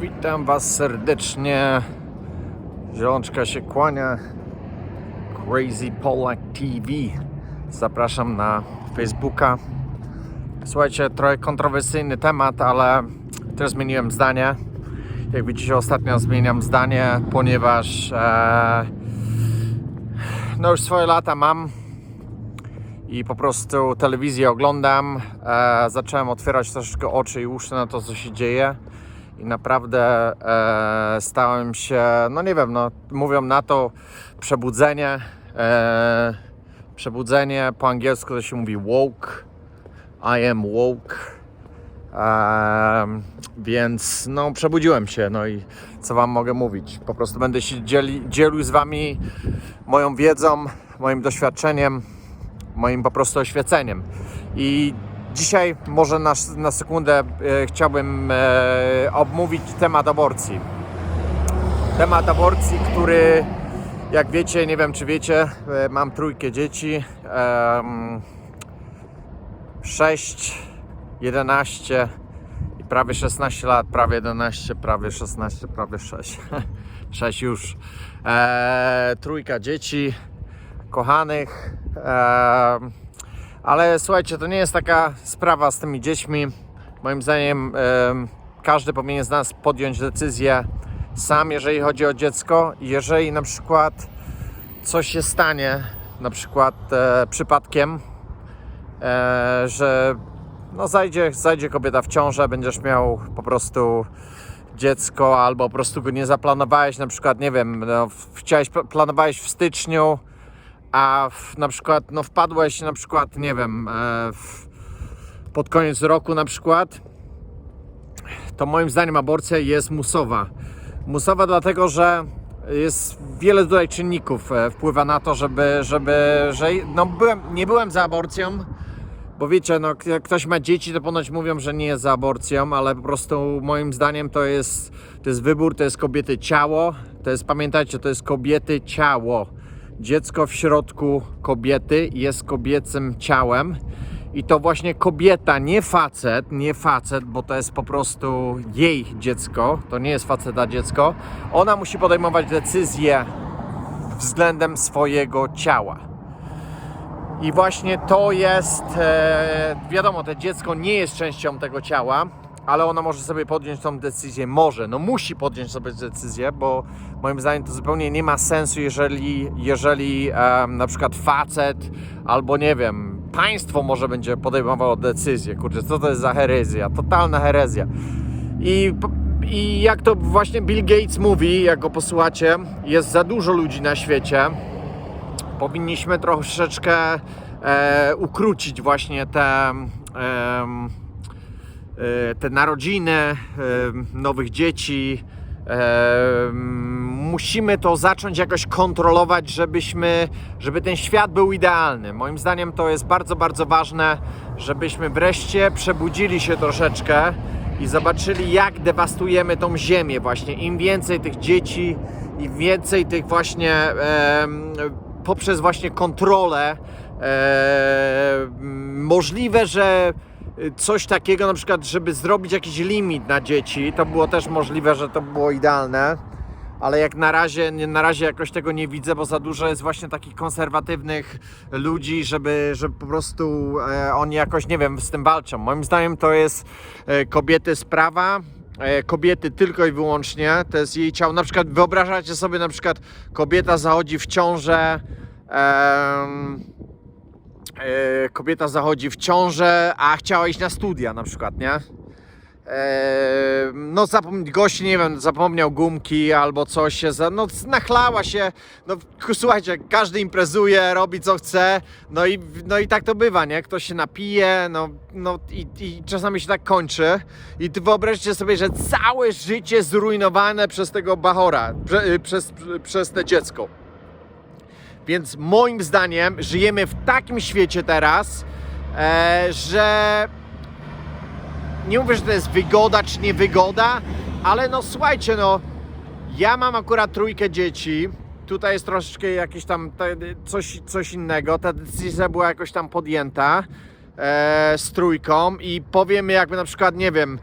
Witam Was serdecznie. Zielączka się kłania. Crazy Polak TV. Zapraszam na Facebooka. Słuchajcie, trochę kontrowersyjny temat, ale też zmieniłem zdanie. Jak widzicie, ostatnio zmieniam zdanie, ponieważ e, no już swoje lata mam i po prostu telewizję oglądam. E, zacząłem otwierać troszeczkę oczy i uszy na to, co się dzieje. I naprawdę e, stałem się, no nie wiem, no, mówią na to przebudzenie. E, przebudzenie po angielsku to się mówi woke. I am woke. Em, więc no, przebudziłem się, no i co Wam mogę mówić? Po prostu będę się dzieli, dzielił z Wami moją wiedzą, moim doświadczeniem, moim po prostu oświeceniem. I dzisiaj może na, na sekundę e, chciałbym e, omówić temat aborcji. Temat aborcji, który jak wiecie, nie wiem czy wiecie, e, mam trójkę dzieci. em, 6, 11 i prawie 16 lat, prawie 11, prawie 16, prawie 6. 6 już. E, trójka dzieci, kochanych. E, ale słuchajcie, to nie jest taka sprawa z tymi dziećmi. Moim zdaniem każdy powinien z nas podjąć decyzję sam, jeżeli chodzi o dziecko. Jeżeli na przykład coś się stanie, na przykład e, przypadkiem, e, że no zajdzie, zajdzie kobieta w ciążę, będziesz miał po prostu dziecko, albo po prostu go nie zaplanowałeś, na przykład, nie wiem, no, chciałeś, pl- planowałeś w styczniu, a w, na przykład, no wpadłeś na przykład, nie wiem, e, w, pod koniec roku na przykład, to moim zdaniem aborcja jest musowa. Musowa dlatego, że jest wiele tutaj czynników e, wpływa na to, żeby, żeby że no byłem, nie byłem za aborcją, bo wiecie, no jak ktoś ma dzieci, to ponoć mówią, że nie jest za aborcją, ale po prostu moim zdaniem to jest, to jest wybór, to jest kobiety ciało, to jest, pamiętajcie, to jest kobiety ciało. Dziecko w środku kobiety jest kobiecym ciałem i to właśnie kobieta, nie facet, nie facet, bo to jest po prostu jej dziecko, to nie jest faceta dziecko, ona musi podejmować decyzje względem swojego ciała. I właśnie to jest, e, wiadomo, to dziecko nie jest częścią tego ciała, ale ona może sobie podjąć tą decyzję, może, no musi podjąć sobie decyzję, bo moim zdaniem to zupełnie nie ma sensu, jeżeli, jeżeli e, na przykład facet albo nie wiem, państwo może będzie podejmowało decyzję, kurczę, co to jest za herezja, totalna herezja. I, I jak to właśnie Bill Gates mówi, jak go posłuchacie, jest za dużo ludzi na świecie, powinniśmy troszeczkę e, ukrócić właśnie te, e, te narodziny e, nowych dzieci. E, musimy to zacząć jakoś kontrolować, żebyśmy, żeby ten świat był idealny. Moim zdaniem to jest bardzo, bardzo ważne, żebyśmy wreszcie przebudzili się troszeczkę i zobaczyli, jak dewastujemy tą ziemię. Właśnie im więcej tych dzieci, im więcej tych właśnie em, poprzez właśnie kontrolę e, możliwe, że coś takiego na przykład, żeby zrobić jakiś limit na dzieci, to było też możliwe, że to było idealne. Ale jak na razie, na razie jakoś tego nie widzę, bo za dużo jest właśnie takich konserwatywnych ludzi, żeby, żeby po prostu e, oni jakoś, nie wiem, z tym walczą. Moim zdaniem to jest e, kobiety sprawa, e, kobiety tylko i wyłącznie, to jest jej ciało. Na przykład wyobrażacie sobie, na przykład kobieta zachodzi w ciążę, kobieta zachodzi w ciążę, a chciała iść na studia na przykład, nie? E, no gość, nie wiem, zapomniał gumki albo coś się, za, no nachlała się, no słuchajcie, każdy imprezuje, robi co chce, no i, no i tak to bywa, nie? Ktoś się napije, no, no i, i czasami się tak kończy i ty wyobraźcie sobie, że całe życie zrujnowane przez tego bachora, prze, y, przez, przez te dziecko. Więc moim zdaniem żyjemy w takim świecie teraz, e, że nie mówię, że to jest wygoda czy niewygoda, ale no słuchajcie, no ja mam akurat trójkę dzieci. Tutaj jest troszeczkę jakieś tam te, coś, coś innego. Ta decyzja była jakoś tam podjęta e, z trójką i powiem jakby na przykład, nie wiem,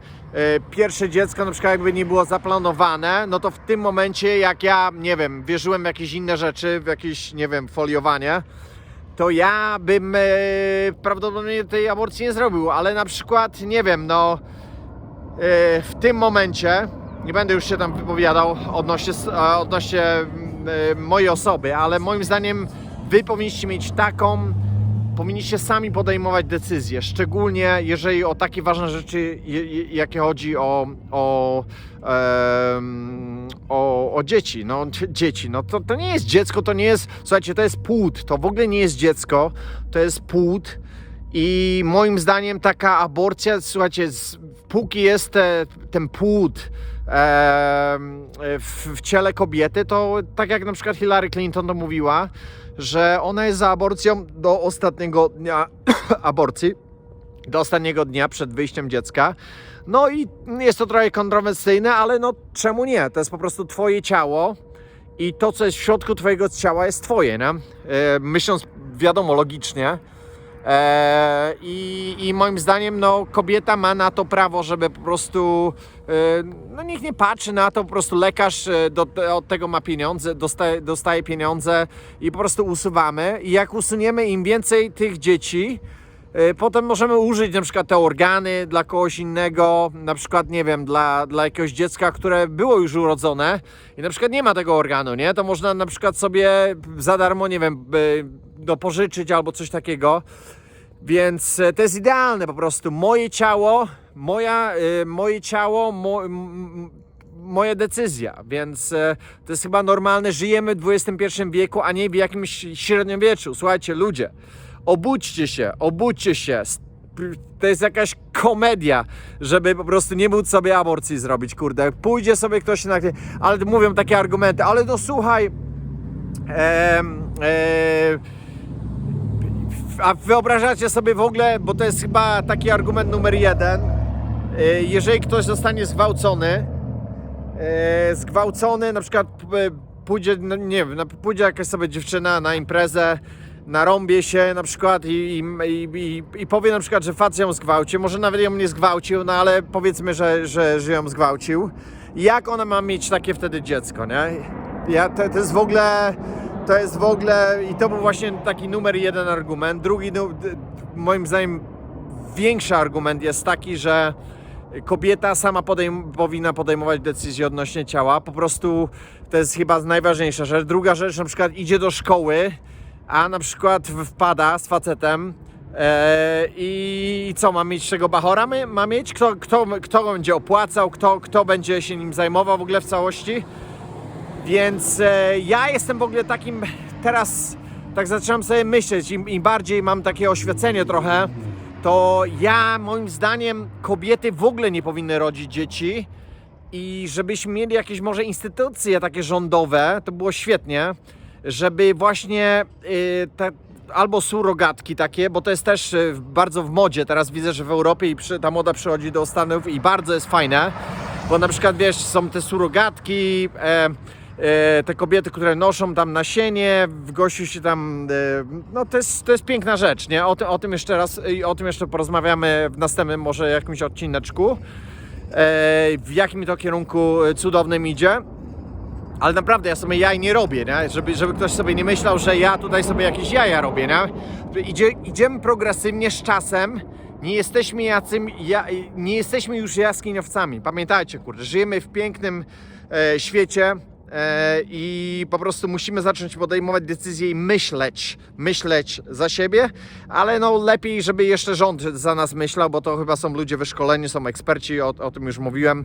pierwsze dziecko na przykład jakby nie było zaplanowane, no to w tym momencie jak ja, nie wiem, wierzyłem w jakieś inne rzeczy, w jakieś, nie wiem, foliowanie, to ja bym e, prawdopodobnie tej aborcji nie zrobił, ale na przykład, nie wiem, no e, w tym momencie, nie będę już się tam wypowiadał odnośnie, odnośnie e, mojej osoby, ale moim zdaniem wy powinniście mieć taką, powinniście sami podejmować decyzje, szczególnie jeżeli o takie ważne rzeczy, jakie chodzi o, o, o, o dzieci. No, dzie- dzieci, no to, to nie jest dziecko, to nie jest, słuchajcie, to jest płód, to w ogóle nie jest dziecko, to jest płód. I moim zdaniem taka aborcja, słuchajcie, z, póki jest te, ten płód w, w ciele kobiety, to tak jak na przykład Hillary Clinton to mówiła, że ona jest za aborcją do ostatniego dnia aborcji, do ostatniego dnia przed wyjściem dziecka. No i jest to trochę kontrowersyjne, ale no czemu nie? To jest po prostu twoje ciało i to, co jest w środku twojego ciała jest twoje, nie? E, myśląc, wiadomo, logicznie. E, i, I moim zdaniem, no, kobieta ma na to prawo, żeby po prostu, e, no nikt nie patrzy na to, po prostu lekarz e, do, od tego ma pieniądze, dostaje, dostaje pieniądze i po prostu usuwamy. I jak usuniemy im więcej tych dzieci, potem możemy użyć na przykład te organy dla kogoś innego, na przykład, nie wiem, dla, dla jakiegoś dziecka, które było już urodzone i na przykład nie ma tego organu, nie? To można na przykład sobie za darmo, nie wiem, e, no, pożyczyć albo coś takiego. Więc e, to jest idealne po prostu. Moje ciało, moja, e, moje ciało, mo, moja decyzja. Więc e, to jest chyba normalne. Żyjemy w XXI wieku, a nie w jakimś średniowieczu. Słuchajcie, ludzie, obudźcie się, obudźcie się. To jest jakaś komedia, żeby po prostu nie móc sobie aborcji zrobić, kurde. Pójdzie sobie ktoś na... Ale mówią takie argumenty, ale no słuchaj... em, em, a wyobrażacie sobie w ogóle, bo to jest chyba taki argument numer jeden, y, jeżeli ktoś zostanie zgwałcony, y, zgwałcony, na przykład y, pójdzie, no nie wiem, no pójdzie jakaś sobie dziewczyna na imprezę, narąbie się na przykład i, i, i, i, powie na przykład, że facet ją zgwałcił, może nawet ją nie zgwałcił, no ale powiedzmy, że, że, że ją zgwałcił. Jak ona ma mieć takie wtedy dziecko, nie? Ja, to, to jest w ogóle, to jest w ogóle, i to był właśnie taki numer jeden argument. Drugi, d- moim zdaniem, większy argument jest taki, że kobieta sama podejm- powinna podejmować decyzje odnośnie ciała. Po prostu to jest chyba najważniejsza rzecz. Druga rzecz, na przykład idzie do szkoły, a na przykład wpada z facetem e, i co, ma mieć czego bachora? Ma mieć? Kto, kto, kto będzie opłacał? Kto, kto będzie się nim zajmował w ogóle w całości? Więc e, ja jestem w ogóle takim teraz, tak zaczynam sobie myśleć, im, im bardziej mam takie oświecenie trochę, to ja moim zdaniem kobiety w ogóle nie powinny rodzić dzieci i żebyśmy mieli jakieś może instytucje takie rządowe, to było świetnie, żeby właśnie y, te, albo surogatki takie, bo to jest też y, bardzo w modzie, teraz widzę, że w Europie i ta moda przychodzi do Stanów i bardzo jest fajne, bo na przykład wiesz, są te surogatki, e, e, te kobiety, które noszą tam nasienie, w gościu się tam, e, no to jest, to jest piękna rzecz, nie? O, ty, o tym jeszcze raz, i o tym jeszcze porozmawiamy w następnym może jakimś odcineczku, e, w jakim to kierunku cudownym idzie. Ale naprawdę ja sobie jaj nie robię, nie? Żeby, żeby ktoś sobie nie myślał, że ja tutaj sobie jakieś jaja robię, nie? Idzie, idziemy progresywnie z czasem. Nie jesteśmy jacym, ja, nie jesteśmy już jaskiniowcami. Pamiętajcie, kurde, żyjemy w pięknym e, świecie i po prostu musimy zacząć podejmować decyzje i myśleć, myśleć za siebie, ale no lepiej, żeby jeszcze rząd za nas myślał, bo to chyba są ludzie wyszkoleni, są eksperci, o, o tym już mówiłem.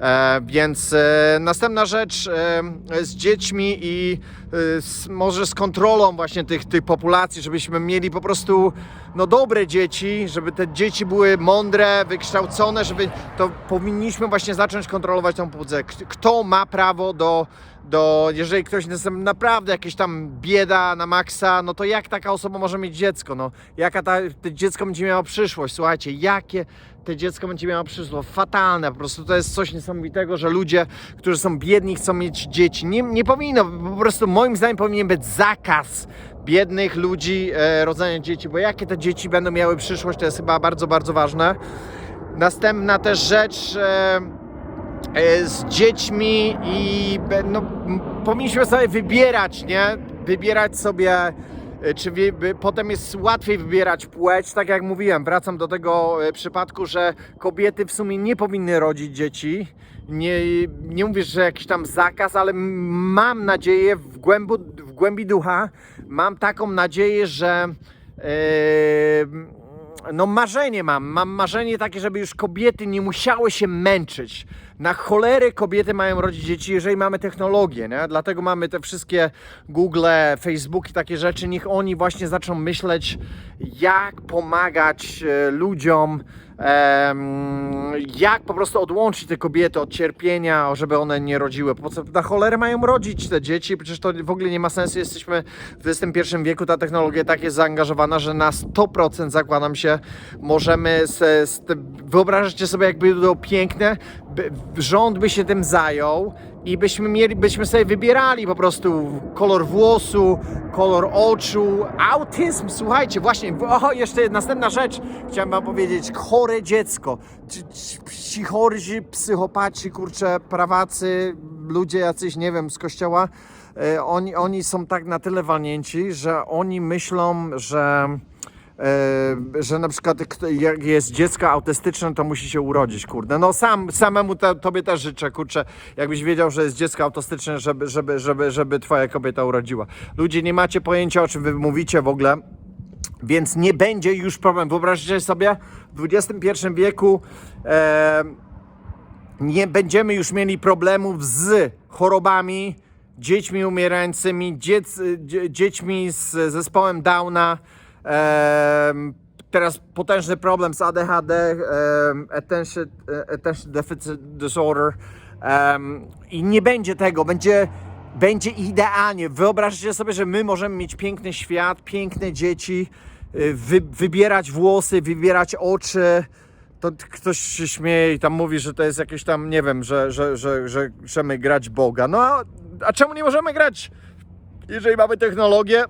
E, więc e, następna rzecz e, z dziećmi i e, z, może z kontrolą właśnie tych, tych populacji, żebyśmy mieli po prostu no, dobre dzieci, żeby te dzieci były mądre, wykształcone, żeby to powinniśmy właśnie zacząć kontrolować tą płódzę. K- Kto ma prawo do, do jeżeli ktoś naprawdę jakieś tam bieda na maksa, no to jak taka osoba może mieć dziecko? No, jaka ta, to dziecko będzie miało przyszłość? Słuchajcie, jakie te dziecko będzie miało przyszłość? Fatalne, po prostu to jest coś niesamowitego, że ludzie, którzy są biedni, chcą mieć dzieci. Nie, nie powinno, po prostu moim zdaniem powinien być zakaz biednych ludzi e, rodzenia dzieci, bo jakie te dzieci będą miały przyszłość, to jest chyba bardzo, bardzo ważne. Następna też rzecz e, e, z dziećmi i no, powinniśmy sobie wybierać, nie? Wybierać sobie, czy wi- by- potem jest łatwiej wybierać płeć, tak jak mówiłem, wracam do tego e, przypadku, że kobiety w sumie nie powinny rodzić dzieci. Nie, nie mówię, że jakiś tam zakaz, ale mam nadzieję w, głębu, w głębi ducha, mam taką nadzieję, że e, no marzenie mam, mam marzenie takie, żeby już kobiety nie musiały się męczyć. Na cholery kobiety mają rodzić dzieci, jeżeli mamy technologię, nie? Dlatego mamy te wszystkie Google, Facebook i takie rzeczy. Niech oni właśnie zaczną myśleć, jak pomagać e, ludziom, jak po prostu odłączyć te kobiety od cierpienia, żeby one nie rodziły. Po co na cholerę mają rodzić te dzieci? Przecież to w ogóle nie ma sensu. Jesteśmy w XXI wieku, ta technologia tak jest zaangażowana, że na 100% zakładam się, możemy se, tym, wyobrażacie sobie, to było piękne, rząd by się tym zajął i byśmy mieli, byśmy sobie wybierali po prostu kolor włosu, kolor oczu, autyzm, słuchajcie, właśnie, o, jeszcze następna rzecz, chciałem wam powiedzieć, chore dziecko, ci, ci, chorzy psychopaci, kurcze, prawacy, ludzie jacyś, nie wiem, z kościoła, e, oni, oni są tak na tyle walnięci, że oni myślą, że że na przykład jak jest dziecko autystyczne, to musi się urodzić, kurde. No sam, samemu to, tobie też życzę, kurczę, jakbyś wiedział, że jest dziecko autystyczne, żeby, żeby, żeby, żeby twoja kobieta urodziła. Ludzie, nie macie pojęcia, o czym wy mówicie w ogóle. Więc nie będzie już problem. Wyobraźcie sobie, w XXI wieku e, nie będziemy już mieli problemów z chorobami, dziećmi umierającymi, dziećmi z zespołem Downa. Teraz potężny problem z ADHD, attention, attention Deficit Disorder. I nie będzie tego, będzie, będzie idealnie. Wyobraźcie sobie, że my możemy mieć piękny świat, piękne dzieci, y, wy, wybierać włosy, wybierać oczy to ktoś się śmieje i tam mówi, że to jest jakieś tam, nie wiem, że, że, że, że chcemy grać Boga. No a, a czemu nie możemy grać, jeżeli mamy technologię,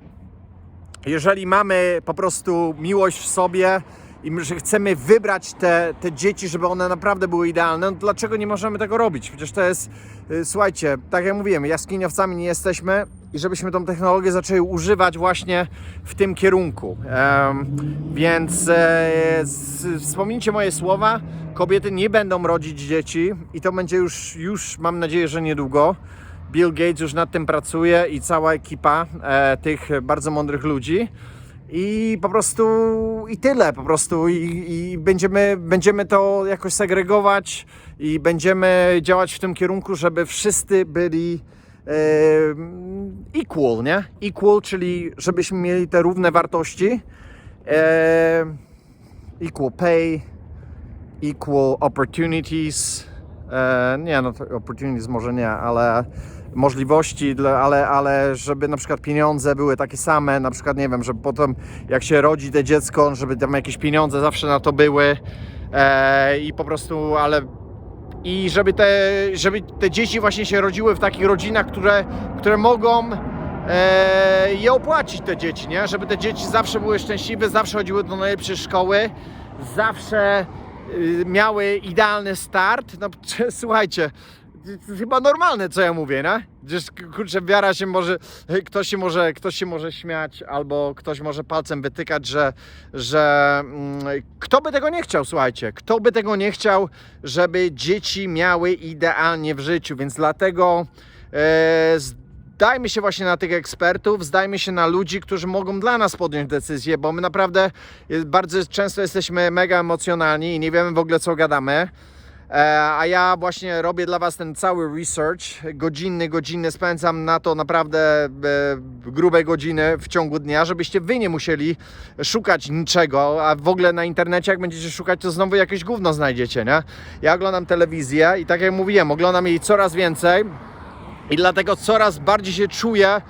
jeżeli mamy po prostu miłość w sobie i że chcemy wybrać te, te dzieci, żeby one naprawdę były idealne, no dlaczego nie możemy tego robić? Przecież to jest, y, słuchajcie, tak jak mówiłem, jaskiniowcami nie jesteśmy i żebyśmy tą technologię zaczęli używać właśnie w tym kierunku. Em, więc e, s- wspomnijcie moje słowa, kobiety nie będą rodzić dzieci i to będzie już, już mam nadzieję, że niedługo. Bill Gates już nad tym pracuje i cała ekipa e, tych bardzo mądrych ludzi. I po prostu i tyle po prostu i, i będziemy, będziemy to jakoś segregować i będziemy działać w tym kierunku, żeby wszyscy byli e, equal, nie? Equal, czyli żebyśmy mieli te równe wartości. E, equal pay, equal opportunities. E, nie, no opportunities może nie, ale możliwości, ale, ale żeby na przykład pieniądze były takie same, na przykład nie wiem, żeby potem jak się rodzi te dziecko, żeby tam jakieś pieniądze zawsze na to były e, i po prostu, ale i żeby te, żeby te dzieci właśnie się rodziły w takich rodzinach, które, które mogą e, je opłacić te dzieci, nie? Żeby te dzieci zawsze były szczęśliwe, zawsze chodziły do najlepszej szkoły, zawsze y, miały idealny start. No słuchajcie, chyba normalne, co ja mówię, nie? Przecież kurczę, wiara się może, ktoś się może, ktoś się może śmiać, albo ktoś może palcem wytykać, że, że mm, kto by tego nie chciał, słuchajcie, kto by tego nie chciał, żeby dzieci miały idealnie w życiu, więc dlatego e, zdajmy się właśnie na tych ekspertów, zdajmy się na ludzi, którzy mogą dla nas podjąć decyzję, bo my naprawdę jest- bardzo często jesteśmy mega emocjonalni i nie wiemy w ogóle co gadamy. E, A ja właśnie robię dla Was ten cały research, godzinny, godzinny, spędzam na to naprawdę e, grube godziny w ciągu dnia, żebyście Wy nie musieli szukać niczego, a w ogóle na internecie jak będziecie szukać, to znowu jakieś gówno znajdziecie, nie? Ja oglądam telewizję i tak jak mówiłem, oglądam jej coraz więcej i dlatego coraz bardziej się czuję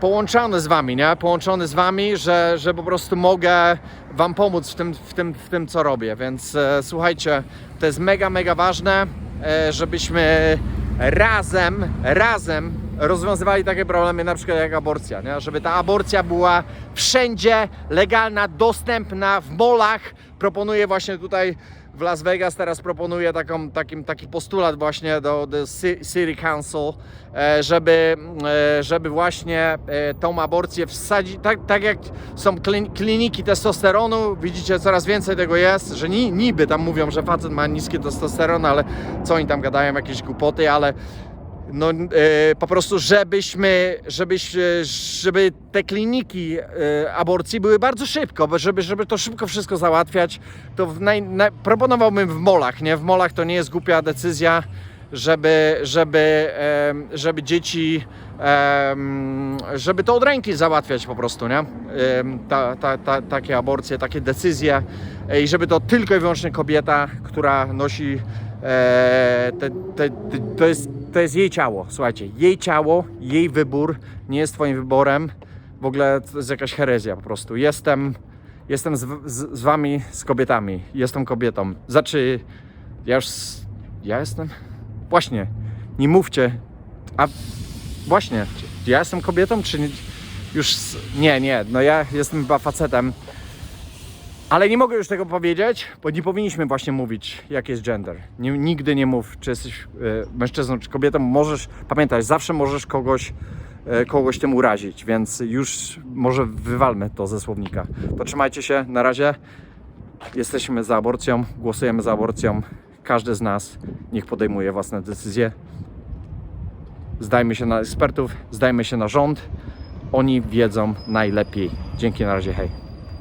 połączony z Wami, nie? Połączony z Wami, że, że po prostu mogę Wam pomóc w tym, w tym, w tym co robię. Więc e, słuchajcie, to jest mega, mega ważne, e, żebyśmy razem, razem rozwiązywali takie problemy, na przykład jak aborcja, nie? Żeby ta aborcja była wszędzie legalna, dostępna w molach. Proponuję właśnie tutaj w Las Vegas teraz proponuje taką, takim, taki postulat właśnie do, do Ci- City Council, e, żeby, e, żeby właśnie e, tą aborcję wsadzić, tak, tak jak są klin- kliniki testosteronu, widzicie coraz więcej tego jest, że ni, niby tam mówią, że facet ma niskie testosteron, ale co oni tam gadają, jakieś głupoty, ale no, e, po prostu, żebyśmy, żebyś, e, żeby te kliniki e, aborcji były bardzo szybko, bo żeby, żeby to szybko wszystko załatwiać, to w naj, naj, proponowałbym w molach, nie? W molach to nie jest głupia decyzja, żeby, żeby, żeby dzieci, żeby to od ręki załatwiać po prostu, nie? Ta, ta, ta, takie aborcje, takie decyzje i żeby to tylko i wyłącznie kobieta, która nosi te, te, te, to, jest, to jest jej ciało, słuchajcie, jej ciało, jej wybór nie jest twoim wyborem, w ogóle to jest jakaś herezja po prostu. Jestem, jestem z, z, z wami, z kobietami, jestem kobietą. Znaczy, ja już, ja jestem, właśnie, nie mówcie, a właśnie, ja jestem kobietą, czy nie, już, nie, nie, no ja jestem chyba facetem, ale nie mogę już tego powiedzieć, bo nie powinniśmy właśnie mówić, jaki jest gender. Nie, nigdy nie mów, czy jesteś e, mężczyzną, czy kobietą. Możesz, pamiętaj, zawsze możesz kogoś, e, kogoś tym urazić, więc już może wywalmy to ze słownika. To trzymajcie się, na razie. Jesteśmy za aborcją, głosujemy za aborcją. Każdy z nas niech podejmuje własne decyzje. Zdajmy się na ekspertów, zdajmy się na rząd. Oni wiedzą najlepiej. Dzięki, na razie, hej.